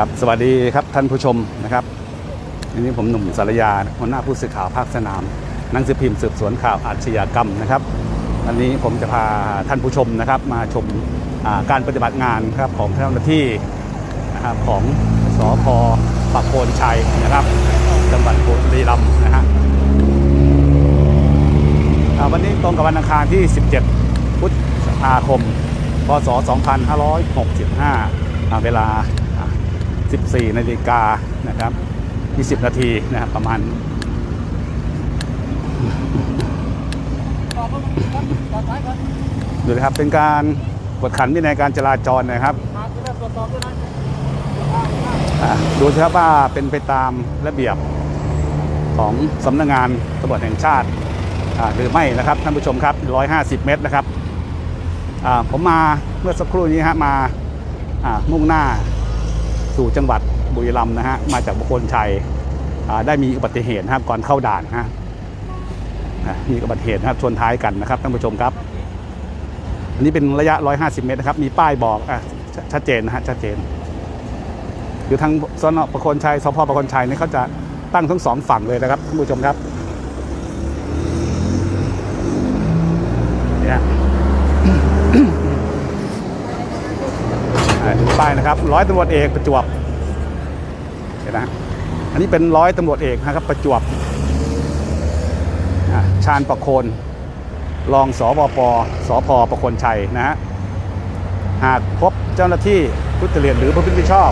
ครับสวัสดีครับท่านผู้ชมนะครับวันนี้ผมหนุ่มสารยาหัวหน้าผู้สื่อข่าวภาคสนามนังสือพิมพ์สืบสวนข่าวอาชญากรรมนะครับวันนี้ผมจะพาท่านผู้ชมนะครับ มาชมาการปฏิบัติงานครับของเจ้าหน้าที่นะครับของสพปักโคนชัยนะครับจังหวัดบุรีรัมย์นะฮะวันนี้ตรงกับวันอังคารที่ 17 พฤษภาคม พศ 2565 เวลา 14นาฬิกานะครับ 20 นาทีนะครับประมาณดูนะครับเป็นการกวดขันวินัยการจราจรนะครับอ่าดูสิครับว่าเป็นไปตามระเบียบของสำนักงานตำรวจแห่งชาติอ่าหรือไม่นะครับท่านผู้ชมครับ 150 เมตรนะครับอ่าผมมาเมื่อสักครู่นี้ฮะมาอ่ามุ่งหน้า สู่จังหวัดบุรีรัมย์นะฮะมาจากบุคคลชัยได้มีอุบัติเหตุนะครับก่อนเข้าด่านฮะมีอุบัติเหตุนะครับชนท้ายกันนะครับท่านผู้ชมครับ อันนี้เป็นระยะ 150 เมตรนะครับ มีป้ายบอกอะชัดเจนนะฮะชัดเจนคือทางสนประคนชัยสพประคนชัยเนี่ยเขาจะตั้งทั้งสองฝั่งเลยนะครับท่านผู้ชมครับเนี่ย อ่าดูป้าย นะครับ ร้อยตำรวจเอกประจวบเห็นนะอันนี้เป็นร้อยตำรวจเอกนะครับประจวบชาญประโคนรองสวปสพประโคนชัยนะฮะหากพบเจ้าหน้าที่ทุจริตหรือประพฤติมิชอบ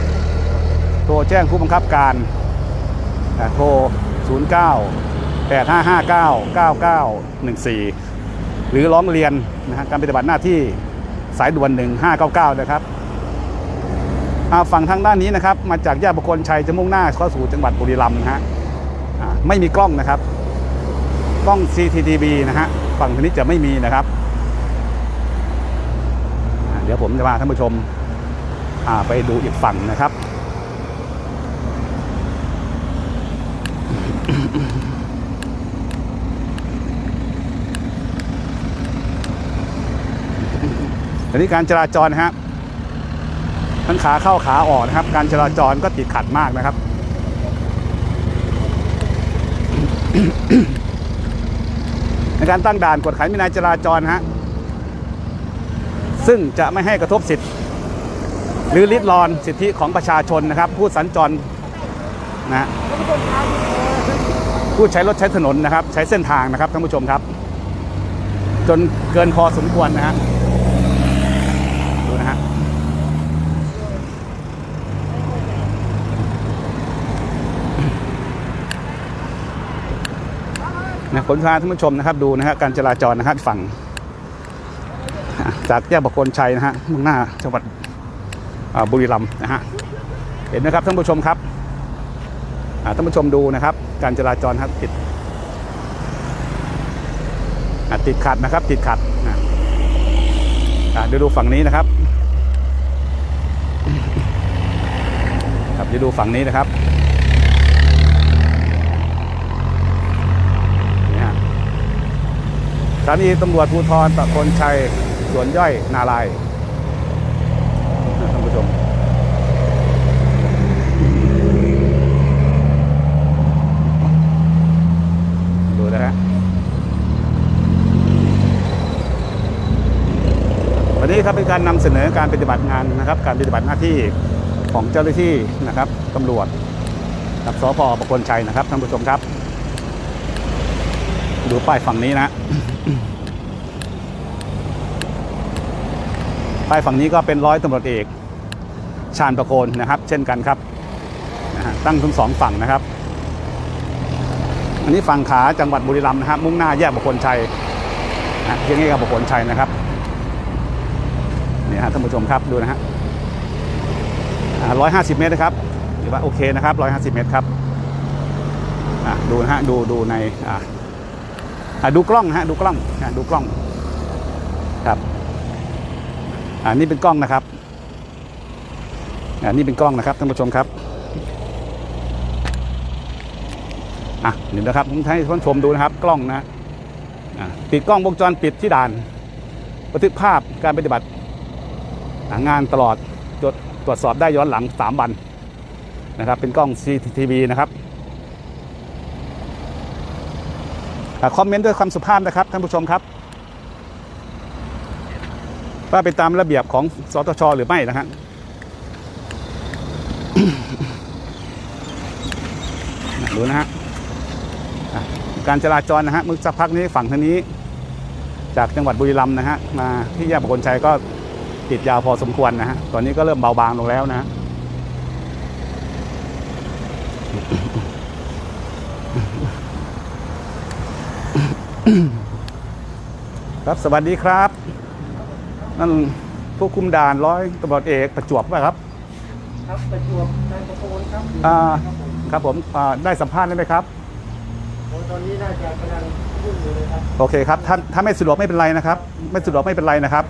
โทรแจ้งผู้บังคับการอ่าโทร 09 8559 9914 หรือร้องเรียนนะฮะการปฏิบัติหน้าที่สายด่วน 1599 นะครับ ฝั่งทางด้านนี้นะครับ มาจากแยกบุคคลชัยจะมุ่งหน้าเข้าสู่จังหวัดบุรีรัมย์นะฮะไม่มีกล้องนะครับ กล้อง CCTV นะฮะฝั่งทางนี้จะไม่มีนะครับ เดี๋ยวผมจะพาท่านผู้ชมไปดูอีกฝั่งนะครับอันนี้การจราจรนะฮะ ทั้งขาเข้าขาออกนะครับ การจราจรก็ติดขัดมากนะครับ ในการตั้งด่านกวดขันวินัยจราจรฮะซึ่งจะไม่ให้กระทบสิทธิ์ หรือลิดรอนสิทธิของประชาชนนะครับ ผู้สัญจรนะฮะผู้ใช้รถใช้ถนนนะครับ ใช้เส้นทางนะครับท่านผู้ชมครับ จนเกินพอสมควรนะฮะดูนะฮะ นะผมพาท่านผู้ชมนะครับดูนะฮะการจราจรนะฮะฝั่ง จากแยกบกลชัยนะฮะมุ่งหน้าจังหวัดบุรีรัมย์นะฮะเห็นไหมครับท่านผู้ชมครับท่านผู้ชมดูนะครับ การจราจรครับติดติดขัดนะครับติดขัดนะเดี๋ยวดูฝั่งนี้นะครับ ครับเดี๋ยวดูฝั่งนี้นะครับ นี่ฮะ สถานีตำรวจภูธรตะคนชัยสวนย่อยนารายท่านผู้ชมดูนะฮะวันนี้ครับเป็นการนำเสนอการปฏิบัติงานนะครับ การปฏิบัติหน้าที่ของเจ้าหน้าที่นะครับตำรวจกับสพประคนชัยนะครับท่านผู้ชมครับ ดูป้ายฝั่งนี้นะ ป้ายฝั่งนี้ก็เป็นร้อยตำรวจเอก ชาญประโคนนะครับ เช่นกันครับ ตั้งทั้งสองฝั่งนะครับ อันนี้ฝั่งขาจังหวัดบุรีรัมย์นะครับ มุ่งหน้าแยกบุคคลชัยนะเรียกง่ายกับบุคคลชัยนะครับนี่ฮะท่านผู้ชมครับดูนะฮะร้อยห้าสิบเมตรนะครับถือว่าโอเคนะครับร้อยห้าสิบเมตรครับดูนะฮะดูดูในอ่า ดูกล้องนะฮะดูกล้องอะดูกล้องครับอ่านี่เป็นกล้องนะครับอ่านี่เป็นกล้องนะครับท่านผู้ชมครับอะเดี๋ยวนะครับผมให้ท่านผู้ชมดูนะครับกล้องนะติดกล้องวงจรปิดที่ด่านบันทึกภาพการปฏิบัติงานตลอดตรวจตรวจสอบได้ย้อนหลัง 3 วันนะครับ เป็นกล้อง CCTV นะครับอ่า คอมเมนต์ด้วยความสุภาพนะครับท่านผู้ชมครับ ว่าเป็นตามระเบียบของสตชหรือไม่นะฮะดูนะฮะการจราจรนะฮะมึกสักพักนี้ฝั่งทางนี้ จากจังหวัดบุรีรัมย์นะฮะมาที่แยกประคนชัยก็ติดยาวพอสมควรนะฮะตอนนี้ก็เริ่มเบาบางลงแล้วนะฮะ ครับสวัสดีครับ นั่นผู้คุมด่านร้อยตำรวจเอกประจวบป่ะครับ ครับประจวบนายประโคนครับอ่าครับผมครับผมอ่าได้สัมภาษณ์ได้ไหมครับโอ้ตอนนี้น่าจะกำลังยุ่งอยู่เลยครับโอเคครับท่านถ้าไม่สะดวกไม่เป็นไรนะครับ ไม่สะดวกไม่เป็นไรนะครับ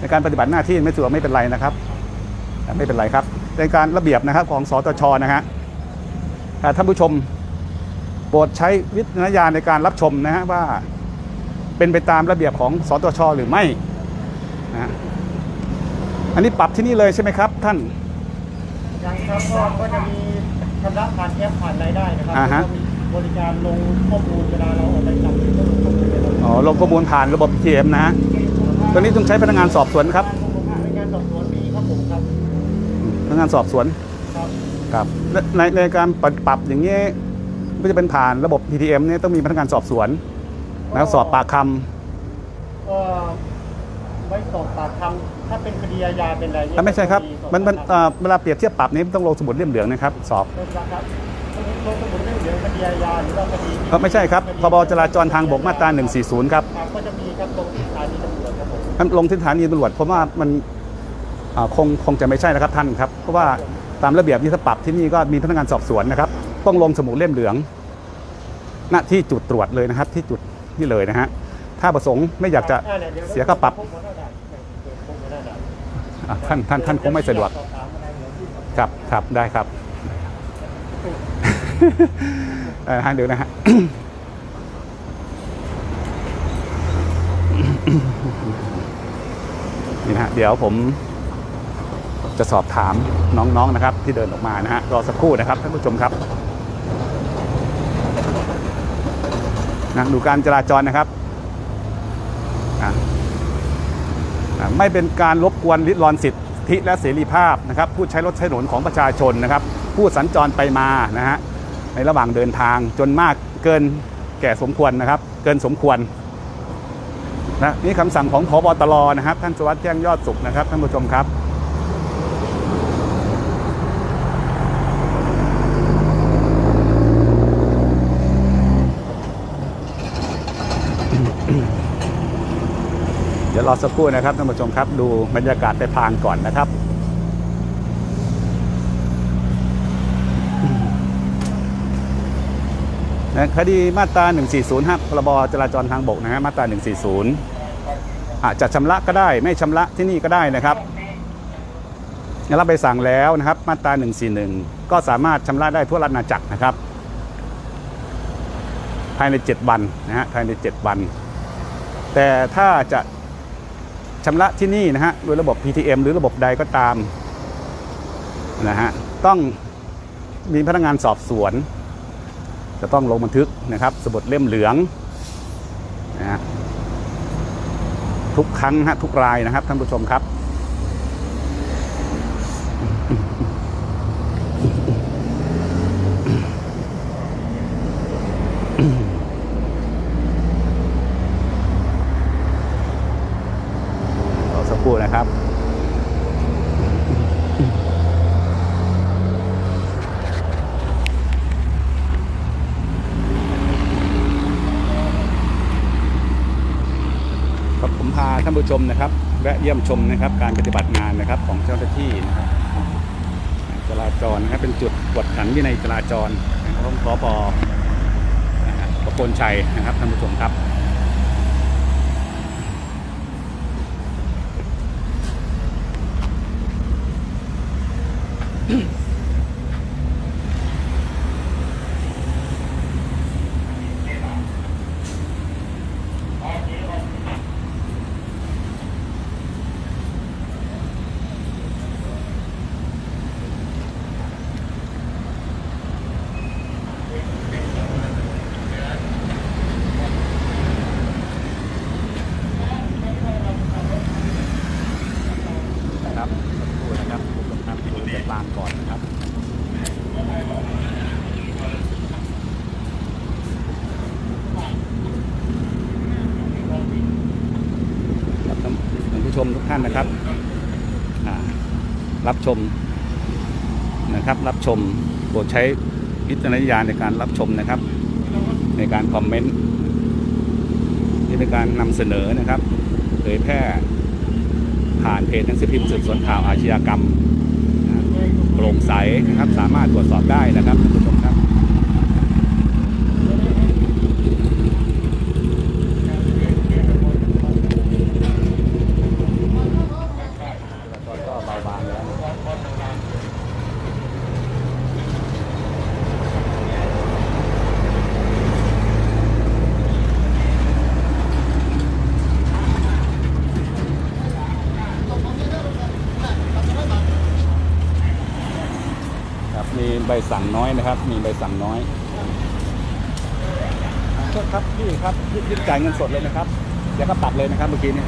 ในการปฏิบัติหน้าที่ไม่สะดวกไม่เป็นไรนะครับอ่าไม่เป็นไรครับในการระเบียบนะครับของสตชนะฮะอ่าท่านผู้ชมโป รดใช้วิจารณญาณในการรับชมนะฮะว่า เป็นไปตามระเบียบของสตชหรือไม่นะฮะอันนี้ปรับที่นี่เลยใช่ไหมครับ ท่านยังครับก็ก็จะมีชำระผ่านแอปผ่านรายได้นะครัอ่าฮะแล้วก็มีบริการลงข้อมูลเวลาเราออกไปจับก็ลงข้อมูลในระบบอ๋อลงข้อมูลผ่านระบบ TM นะฮะตอนนี้ต้องใช้พนักงานสอบสวนครับในการสอบสวนมีครับผมครับพนักงานสอบสวนครับ ครับและในในการปรับปรับอย่างนี้ ก็จะเป็นผ่านระบบ PTM เนี่ยต้องมีพนักงานสอบสวนนะครับสอบปากคก็ไว้สอบปากคำถ้าเป็นคดีอาญาเป็นอะไรำเนี่ยอะไม่ใช่ครับสอบมันมันปากคำเอ่อเวลาเปรียบเทียบปรับนี้ต้องลงสมุดเล่มเหลืองนะครับ สอบลงครับลงสมุดเรื่องเหลืองคดีอาญาหรือว่าคดีเอ่อไม่ใช่ครับพบจราจรทางบกมาตรา140 ครับครับก็จะมีครับตรงที่สถานีตำรวจครับผมลงที่สถานีตำรวจเพราะว่ามันอ่าคงคงจะไม่ใช่นะครับท่านครับเพราะว่าตามระเบียบที่ถ้าปรับที่นี่ก็มีพนักงานสอบสวนนะครับ ต้องลงสมุดเล่มเหลืองณที่จุดตรวจเลยนะครับ ที่จุดที่เลยนะฮะถ้าประสงค์ไม่อยากจะเสียค่าปรับท่านท่านท่านคงไม่สะดวกครับครับได้ครับฮะเดี๋ยวนะฮะนี่นะฮะเดี๋ยวผมจะสอบถามน้องๆนะครับ ที่เดินออกมานะฮะรอสักครู่นะครับท่านผู้ชมครับ นะดูการจราจรนะครับ ไม่เป็นการรบกวนริดรอนสิทธิและเสรีภาพนะครับ ผู้ใช้รถใช้ถนนของประชาชนนะครับ ผู้สัญจรไปมานะฮะในระหว่างเดินทางจนมากเกินแก่สมควรนะครับ เกินสมควรนะนี่คำสั่งของพบตรนะครับ ท่านสวัสดิ์แจ้งยอดสุขนะครับท่านผู้ชมครับ เดี๋ยว รอสักครู่นะครับท่านผู้ชมครับดูบรรยากาศไปพางก่อนนะครับนะคดีมาตรา 140ครับพรบจราจรทางบกนะฮะมาตรา 140อาจจะชำระก็ได้ไม่ชำระที่นี่ก็ได้นะครับรับใบสั่งแล้วนะครับ มาตรา 141 ก็สามารถชำระได้ทั่วราชอาณาจักรนะครับ ภายใน 7 วันนะฮะภายใน 7 วัน แต่ถ้าจะ ชำระที่นี่นะฮะโดยระบบ PTM หรือระบบใดก็ตามนะฮะต้องมีพนักงานสอบสวน จะต้องลงบันทึกนะครับ สมุดเล่มเหลืองนะฮะทุกครั้งฮะทุกรายนะครับท่านผู้ชมครับ ครู่นะครับครับผมพาท่านผู้ชมนะครับแวะเยี่ยมชมนะครับการปฏิบัติงานนะครับของเจ้าหน้าที่นะครับจราจรนะครับเป็นจุดกวดขันวินัยจราจรของขอปอนะครับประโคนชัยนะครับท่านผู้ชมครับานนะครับรับชมนะครับรับชมโปรดใช้วิจารณญาณในการรับชมนะครับ ในการคอมเมนต์นี่เป็นการนำเสนอนะครับเผยแพร่ผ่านเพจหนังสือพิมพ์สืบสวนข่าวอาชญากรรมโปร่งใสนะครับ สามารถตรวจสอบได้นะครับท่านผู้ชมครับ ก็เบาบางแล้วนะครับครับมี ใบสั่งน้อยนะครับ มีใบสั่งน้อยโทษครับพี่ครับยึดยึดจ่ายเงินสดเลยนะครับเดี๋ยวก็ปรับเลยนะครับเมื่อกี้นี้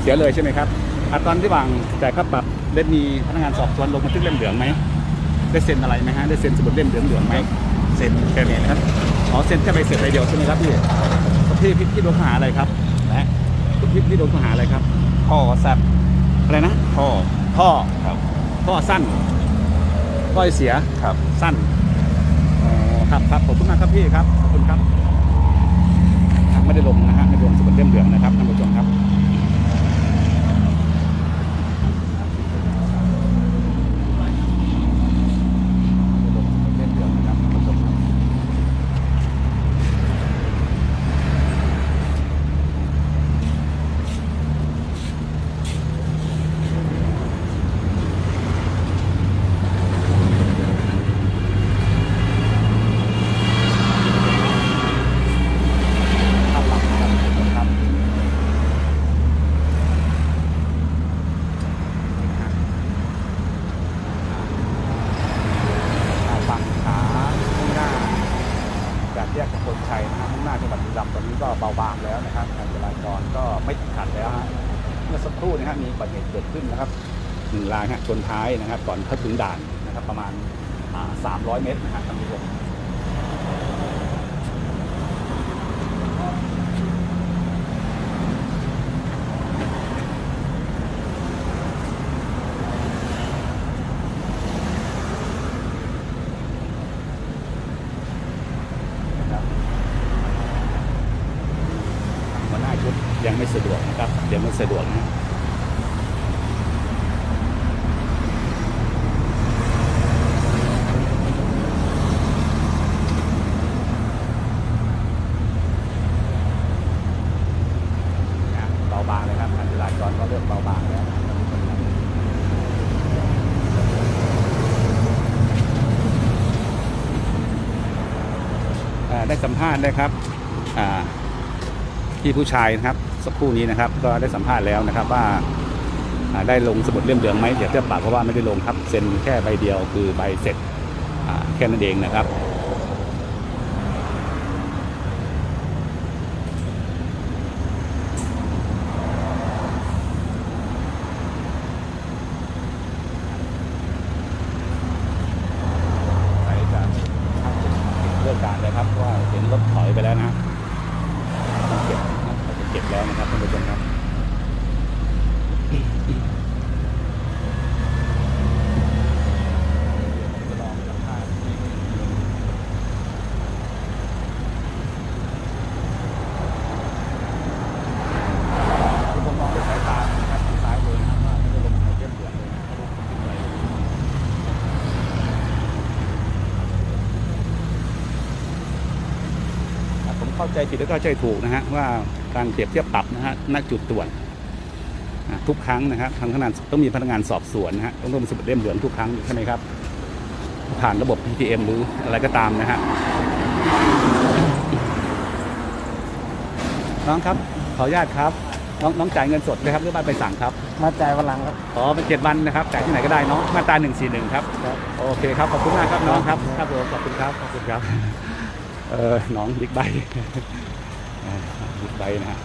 เสียเลยใช่ไหมครับอะตอนที่วางจ่ายค่าปรับได้มีพนักงานสอบสวนลงบันทึกเล่มเหลืองไหมได้เซ็นอะไรไหมฮะได้เซ็นสมุดเล่มเหลืองเหลืองๆไหมเซ็นแค่นี้นะครับอ๋อเซ็นแค่ใบเสร็จใบเดียวใช่ไหมครับพี่พี่พี่พี่โดนข้อหาอะไรครับนะพี่พี่โดนข้อหาอะไรครับพ่อก็สั้นอะไรนะพ่อท่อครับท่อสั้น ก้อยเสียครับสั้นอ๋อครับครับขอบคุณมากครับพี่ครับขอบคุณครับอะไม่ได้ลงนะฮะไม่ได้ลงสมุดเล่มเหลืองนะครับท่านผู้ชมครับ ไม่ได้ลงสมุดเล่มเหลืองนะครับท่านผู้ชมครับภาพหลักนะครับท่านผู้ชมครับอ่าฝั่งขาข้างหน้า จากแยกกคนชัยนะฮะมุ่งหน้าจังหวัดบุรีรัมย์ตอนนี้ก็เบาบางแล้วนะครับการจราจรก็ไม่ติดขัดแล้วฮะเมื่อสักครู่นะฮะมีอุบัติ เกิดขึ้นนะครับหนึ่งรายฮะชนท้ายนะครับ ก่อนเข้าถึงด่านนะครับ ประมาณอ่า300เมตรนะฮะท่านผู้ชมนะครับหัวหน้าชุดยังไม่สะดวกนะครับยังไม่สะดวกนะเบาบางเลยครับการจราจรก็เริ่มเบาบางแล้วนะครับท่านผู้ชมครับอ่าได้สัมภาษณ์นะครับพี่ผู้ชายนะครับสักครู่นี้นะครับ ก็ได้สัมภาษณ์แล้วนะครับว่าได้ลงสมุดเล่มเหลืองไหมเดี๋ยวเทียบปากเพราะว่าไม่ได้ลงครับเซ็นแค่ใบเดียวคือใบเสร็จแค่นั้นเองนะครับ ไปจากเลิกการเลยครับเพราะว่าเห็นรถถอยไปแล้วนะต้องเก็บนะเขาจะเก็บแล้วนะครับท่านผู้ชมครับจะลองสัมภาษณ์นิดนึงทุกคนมองด้วยสายตานะครับทางซ้ายเลยนะครับว่าไม่ได้ลงในเทียบเหลืองเลยนะครับลงขึ้นไป อะผม เข้าใจผิดแล้วก็เข้าใจถูกนะฮะว่าการเปรียบเทียบปรับนะฮะณจุดตรวจอะทุกครั้งนะครับทางพนักงานต้องมีพนักงานสอบสวนนะฮะต้องลงสมุดเล่มเหลืองทุกครั้งใช่ไหมครับ ผ่านระบบ PTM หรืออะไรก็ตามนะฮะน้องครับ ขออนุญาตครับ น้องน้องจ่ายเงินสดไหมครับหรือว่าไปสั่งครับมาจ่ายวันหลังครับอ๋อเป็นเจ็ดวันนะครับจ่ายที่ไหนก็ได้เนาะมาตราหนึ่งสี่หนึ่งครับครับโอเคครับ ขอบคุณมากครับน้องครับ ครับผมขอบคุณครับขอบคุณครับ เออน้องบิ๊กไบค์เออบิ๊กไบนะฮะ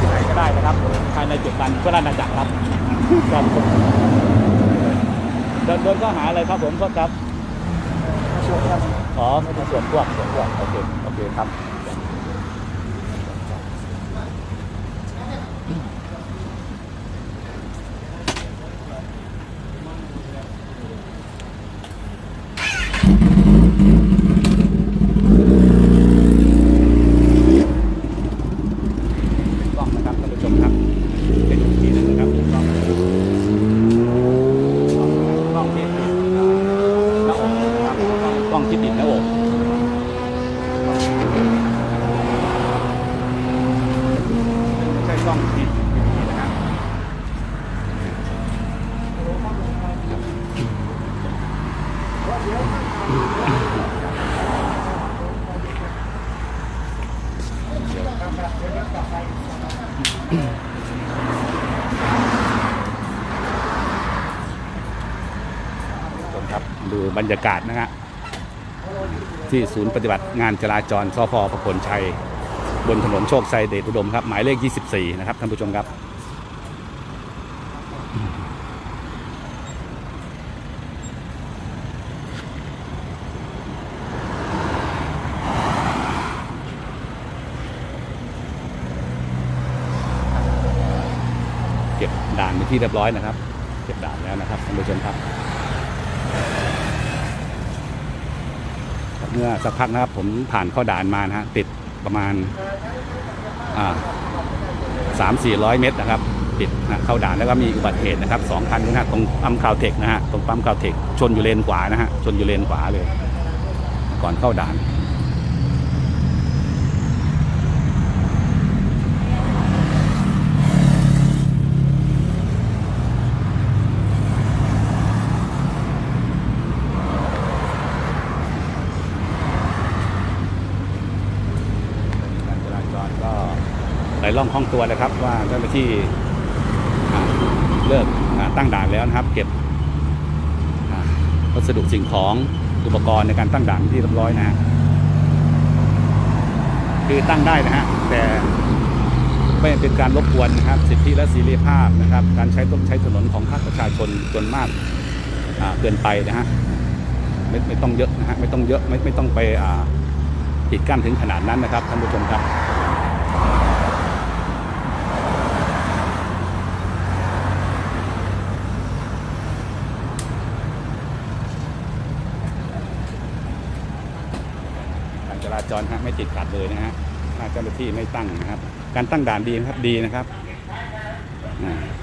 ที่ไหนก็ได้นะครับภายในเจ็ดวันเพื่อราชอาจักรครับครับโดนโดนข้อหาอะไรครับผมโทษครับช่วงครับอ๋อส่วนพวกส่วนพวกโอเคโอเคครับ กล้องนะครับท่านผู้ชมครับเป็นอีกทีหนึงนะครับกล้องกล้องที่ติดหน้าอกนะครับกล้องที่ติดหน้าอกไม่ใช่กล้องที่ติดนะครับท่านผู้ชมค รับรรยากาศนะฮะที่ศูนย์ปฏิบัติงานจราจรสพประพลชัย บนถนนโชคชัยเดชอุดมครับ หมายเลข 24 นะครับท่านผู้ชมครับ เก็บด่านเป็นที่เรียบร้อยนะครับ เก็บด่านแล้วนะครับท่านผู้ชมครับ เมื่อสักพักนะครับผมผ่านเข้าด่านมานะฮะติดประมาณสามสี่ร้อยเมตรนะครับ ติดนะเข้าด่านแล้วก็มีอุบัติเหตุนะครับสองคันนะฮะตรงปั๊มคาวเทคนะฮะตรงปั๊มคาวเทคชนอยู่เลนขวานะฮะชนอยู่เลนขวาเลย ก่อนเข้าด่าน การจราจรก็ไห ล่องคล่องตัวเลยครับว่าเจ้าหน้าที่เลิกอ่าตั้งด่านแล้วนะครับ เก็บวัสดุสิ่งของอุปกรณ์ในการตั้งด่านที่เรียบร้อยนะ คือตั้งได้นะฮะแต่ไม่เป็นการรบกวนนะครับ สิทธิและเสรีภาพนะครับ การใช้ต้นใช้ถนนของภาคประชาชนส่วนมากเกินไปนะฮะไม่ไม่ต้องเยอะนะฮะไม่ต้องเยอะไม่ไม่ต้องไปอ่าปิดกั้นถึงขนาดนั้นนะครับท่านผู้ชมครับ จรฮะไม่ติดขัดเลยนะฮะถ้าเจ้าหน้าที่ไม่ตั้งนะครับ การตั้งด่านดีนะครับดีนะครับ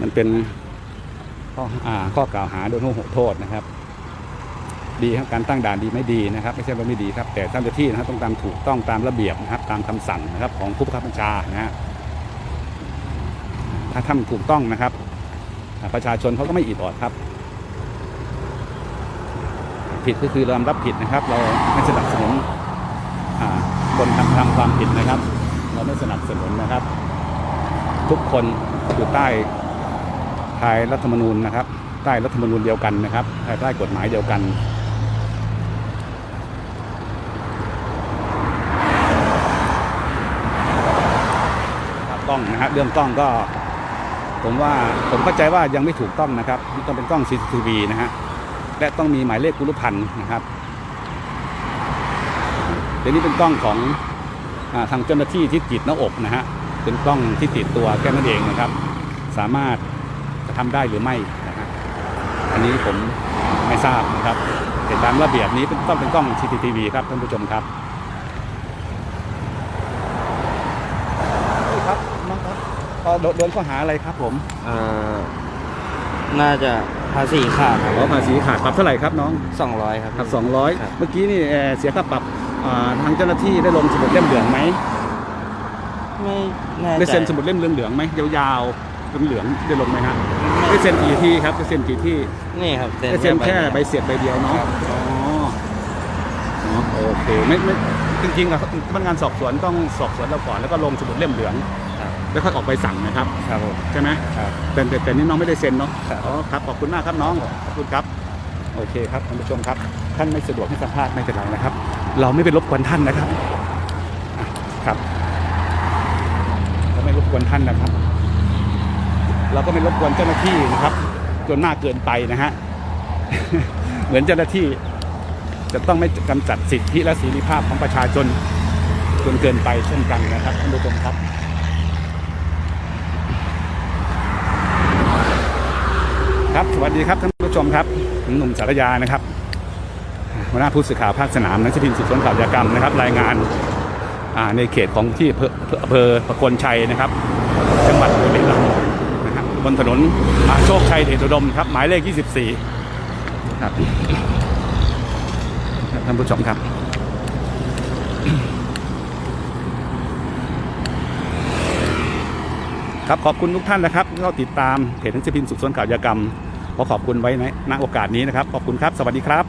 มันเป็นข้ออข้อกล่าวหาโดยโทษนะครับ ดีครับการตั้งด่านดีไม่ดีนะครับ ไม่ใช่ว่าไม่ดีครับ แต่เจ้าหน้าที่นะครับต้องตามถูกต้องตามระเบียบนะครับ ตามคำสั่งนะครับ ของผู้บังคับบัญชานะฮะถ้าทำถูกต้องนะครับ ประชาชนเขาก็ไม่อิดออดครับ ผิดก็คือเรารับผิดนะครับ เราไม่สนับสนุน คนทำทำความผิดนะครับ เราไม่สนับสนุนนะครับ ทุกคนอยู่ใต้ภายรัฐธรรมนูญนะครับ ใต้รัฐธรรมนูญเดียวกันนะครับภายใต้กฎหมายเดียวกันกล้องนะฮะเรื่องกล้องก็ ผมว่าผมเข้าใจว่ายังไม่ถูกต้องนะครับต้องเป็นกล้อง CCTV นะฮะและต้องมีหมายเลขกุลพันธ์นะครับ เดี๋ยวนี้เป็นกล้องของอาทางเจ้าหน้าที่ที่ติดหน้าอกนะฮะเป็นกล้องที่ติดตัวแค่นั้นเองนะครับ สามารถจะทำได้หรือไม่นะฮะอันนี้ผมไม่ทราบนะครับแต่ตามระเบียบนี้เป็นต้องเป็นกล้อง CCTV ครับท่านผู้ชมครับครับน้องครับโดนข้อหาอะไรครับผมอ่าน่าจะภาษีขาดคขอรับภาษีขาดปรับเท่าไหร่ครับน้องสองร้อยครับครับสองร้อยครับเมื่อกี้นี่เอ่อเสียค่าปรับอ่า ทางเจ้าหน้าที่ได้ลงสมุดเล่มเหลืองไหมไม่แน่ใจได้เซ็นสมุดเล่มเหลืองๆไหมยาวๆเหลืองๆได้ลงไหมฮะได้เซ็นกี่ที่ครับได้เซ็นกี่ที่นี่ครับได้เซ็นแค่ใบเสียบใบเดียวเนาะครับอ๋ออ๋อโอเคไม่ไม่จริงๆอะพนักงานสอบสวนต้องสอบสวนเราก่อนแล้วก็ลงสมุดเล่มเหลืองครับแล้วค่อยออกใบสั่งนะครับครับผมใช่ไหมครับแต่แต่แต่นี่น้องไม่ได้เซ็นเนาะครับอ๋อครับขอบคุณมากครับน้องขอบคุณครับ โอเคครับท่านผู้ชมครับ ท่านไม่สะดวกให้สัมภาษณ์ไม่เป็นไรนะครับ เราไม่ไปรบกวนท่านนะครับครับเราไม่รบกวนท่านนะครับ เราก็ไม่รบกวนเจ้าหน้าที่นะครับ จนมากเกินไปนะฮะเหมือนเจ้าหน้าที่จะต้องไม่กำจัดสิทธิและเสรีภาพของประชาชนจนเกินไปเช่นกันนะครับท่านผู้ชมครับครับสวัสดีครับท่านผู้ชมครับผมหนุ่มสารยานะครับ หัวหน้าผู้สื่อข่าวภาคสนามหนังสือพิมพ์สืบสวนข่าวยากรรมนะครับ รายงานอ่าในเขตของที่อำเภออำเภอประโคนชัยนะครับ จังหวัดบุรีรัมย์นะครับบนถนนอ่าโชคชัยเดชอุดมครับหมายเลข 24ครับครับท่านผู้ชมครับครับขอบคุณทุกท่านนะครับที่เข้าติดตามเพจหนังสือพิมพ์สุดสวนข่าวยากรรมขอขอบคุณไว้ในณโอกาสนี้นะครับ ขอบคุณครับ สวัสดีครับ